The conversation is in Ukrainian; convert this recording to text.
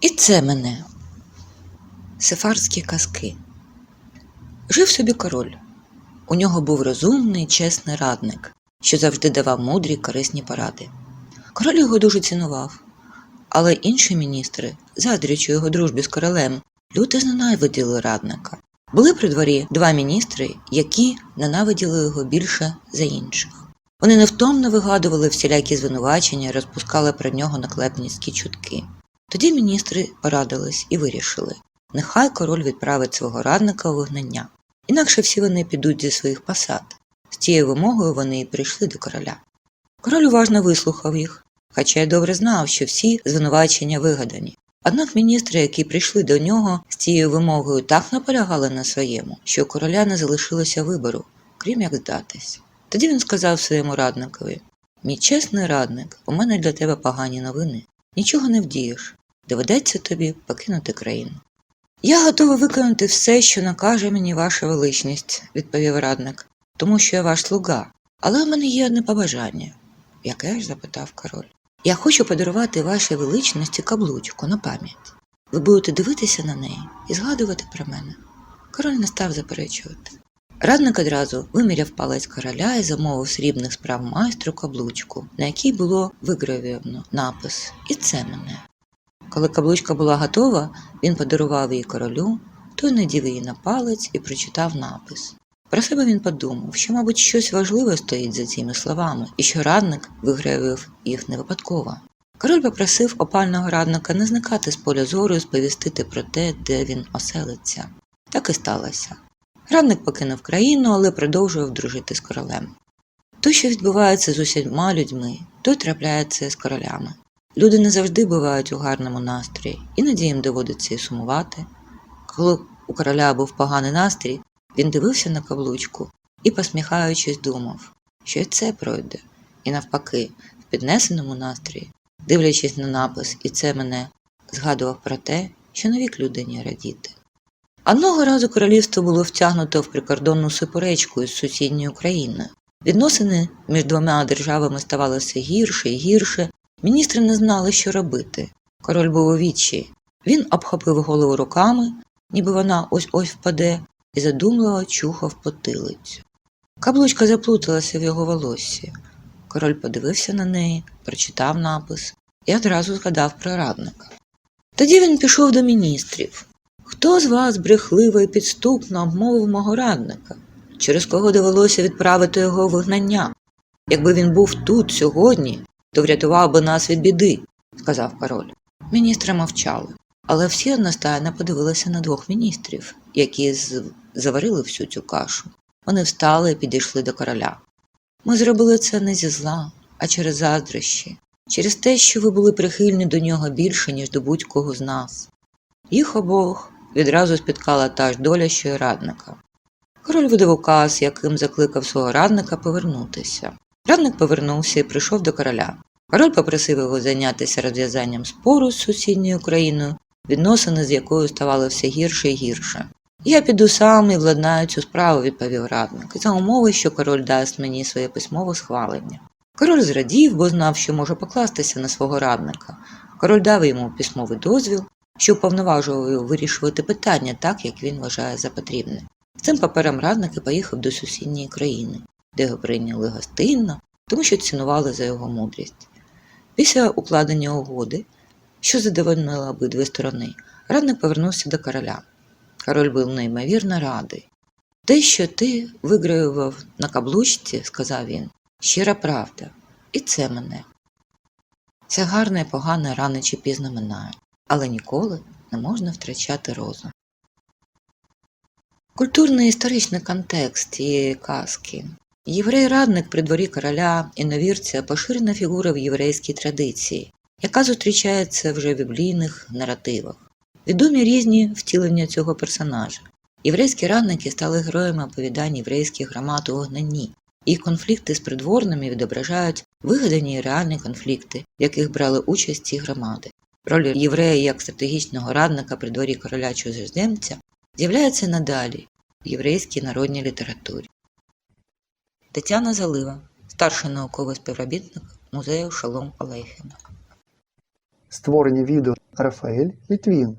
І це мене. Сефарські казки. Жив собі король. У нього був розумний, чесний радник, що завжди давав мудрі корисні поради. Король його дуже цінував, але інші міністри, заздрячи його дружбі з королем, люто зненавиділи радника. Були при дворі два міністри, які ненавиділи його більше за інших. Вони невтомно вигадували всілякі звинувачення розпускали про нього наклепницькі чутки. Тоді міністри порадились і вирішили, нехай король відправить свого радника у вигнання, інакше всі вони підуть зі своїх посад. З цією вимогою вони і прийшли до короля. Король уважно вислухав їх, хоча й добре знав, що всі звинувачення вигадані. Однак міністри, які прийшли до нього з цією вимогою, так наполягали на своєму, що у короля не залишилося вибору, крім як здатись. Тоді він сказав своєму радникові Мій чесний радник, у мене для тебе погані новини. Нічого не вдієш. Доведеться тобі покинути країну. Я готовий виконати все, що накаже мені ваша величність, відповів радник, тому що я ваш слуга. Але в мене є одне побажання. Яке ж? запитав король. Я хочу подарувати вашій величності каблучку на пам'ять. Ви будете дивитися на неї і згадувати про мене. Король не став заперечувати. Радник одразу виміряв палець короля і замовив срібних справ майстру каблучку, на якій було вигравіровано напис І це мене. Коли каблучка була готова, він подарував її королю, той надів її на палець і прочитав напис. Про себе він подумав, що, мабуть, щось важливе стоїть за цими словами, і що радник вигравив їх не випадково. Король попросив опального радника не зникати з поля зору і сповістити про те, де він оселиться. Так і сталося. Радник покинув країну, але продовжував дружити з королем. То, що відбувається з усіма людьми, то трапляється з королями. Люди не завжди бувають у гарному настрої, іноді їм доводиться і сумувати. Коли у короля був поганий настрій, він дивився на каблучку і, посміхаючись, думав, що і це пройде. І навпаки, в піднесеному настрої, дивлячись на напис, і це мене згадував про те, що навік людині радіти. Одного разу королівство було втягнуто в прикордонну суперечку із сусідньою країною. Відносини між двома державами ставали гірше і гірше. Міністри не знали, що робити. Король був у відчаї. Він обхопив голову руками, ніби вона ось ось впаде, і задумливо чухав потилицю. Каблучка заплуталася в його волоссі. Король подивився на неї, прочитав напис і одразу згадав про радника. Тоді він пішов до міністрів. Хто з вас брехливо і підступно обмовив мого радника, через кого довелося відправити його вигнання? Якби він був тут сьогодні, то врятував би нас від біди, сказав король. Міністри мовчали, але всі одностайно подивилися на двох міністрів, які заварили всю цю кашу. Вони встали і підійшли до короля. Ми зробили це не зі зла, а через заздрощі, через те, що ви були прихильні до нього більше, ніж до будь-кого з нас. Їх обох відразу спіткала та ж доля, що й радника. Король видав указ, яким закликав свого радника повернутися. Радник повернувся і прийшов до короля. Король попросив його зайнятися розв'язанням спору з сусідньою країною, відносини з якою ставали все гірше і гірше. Я піду сам і владнаю цю справу, відповів радник, за умови, що король дасть мені своє письмове схвалення. Король зрадів, бо знав, що може покластися на свого радника. Король дав йому письмовий дозвіл, що вповноважував його вирішувати питання так, як він вважає за потрібне. З цим папером радник і поїхав до сусідньої країни, де його прийняли гостинно, тому що цінували за його мудрість. Після укладення угоди, що задовольнила обидві сторони, радник повернувся до короля. Король був неймовірно радий. Те, що ти вигравав на каблучці, сказав він, щира правда, і це мене. Це гарне і погане рано чи пізно минає, але ніколи не можна втрачати розум. Культурний історичний контекст цієї казки. Єврей-радник при дворі короля іновірця поширена фігура в єврейській традиції, яка зустрічається вже в біблійних наративах. Відомі різні втілення цього персонажа. Єврейські радники стали героями оповідань єврейських громад у вогнанні. Їх конфлікти з придворними відображають вигадані і реальні конфлікти, в яких брали участь ці громади. Роль єврея як стратегічного радника при дворі короля чужоземця з'являється надалі в єврейській народній літературі. Тетяна Залива, старший науковий співробітник музею Шалом Алейхема. Створені відео Рафаель Літвін.